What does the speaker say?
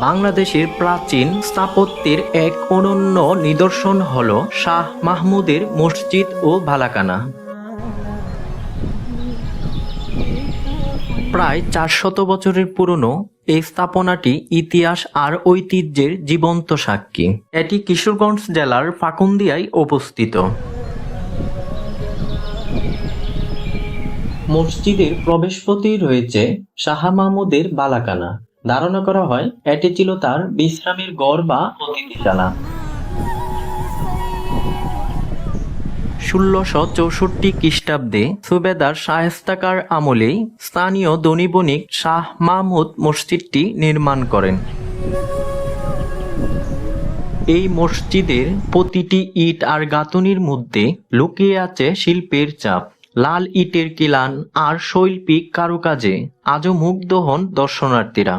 বাংলাদেশের প্রাচীন স্থাপত্যের এক অনন্য নিদর্শন হল শাহ মাহমুদের মসজিদ ও ভালাকানা প্রায় চারশত বছরের পুরনো এই স্থাপনাটি ইতিহাস আর ঐতিহ্যের জীবন্ত সাক্ষী। এটি কিশোরগঞ্জ জেলার ফাকুন্দিয়ায় অবস্থিত। মসজিদের প্রবেশপথেই রয়েছে শাহ মাহমুদের বালাকানা। ধারণা করা হয়, এটি ছিল তার বিশ্রামের গড় বা অতিথিশালা। ষোলোশো চৌষট্টি খ্রিস্টাব্দে সুবেদার শাহেস্তাকার আমলেই স্থানীয় ধনী বণিক শাহ মাহমুদ মসজিদটি নির্মাণ করেন। এই মসজিদের প্রতিটি ইট আর গাঁথনির মধ্যে লুকিয়ে আছে শিল্পের চাপ। লাল ইটের কিলান আর শৈল্পিক কারুকাজে আজও মুগ্ধ হন দর্শনার্থীরা।